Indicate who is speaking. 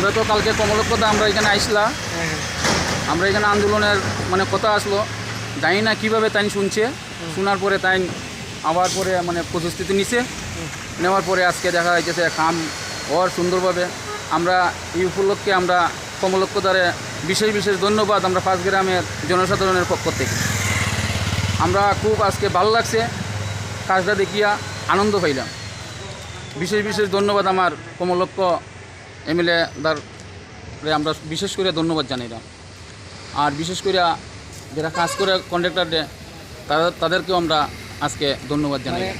Speaker 1: আমরা তো কালকে কমলকতা আমরা এখানে আইসলা। আমরা এখানে আন্দোলনের মানে কথা আসলো। জানি না কীভাবে তাই শুনছে। শোনার পরে তাই আবার পরে মানে প্রস্তুতি নিছে। নেওয়ার পরে আজকে দেখা যাইতেছে কাম ওর সুন্দরভাবে। আমরা এই উপলক্ষে আমরা কমলক্ষদারে বিশেষ বিশেষ ধন্যবাদ আমরা পাঁচ গ্রামের জনসাধারণের পক্ষ থেকে। আমরা খুব আজকে ভালো লাগছে। কাজটা দেখিয়া আনন্দ পাইলাম। বিশেষ বিশেষ ধন্যবাদ আমার কমলক্ষ এমএলএ দারে আমরা বিশেষ করে ধন্যবাদ জানাইলাম আর বিশেষ করে যারা কাজ করে কন্ট্রাক্টর তাদেরকেও আমরা আজকে ধন্যবাদ জানাই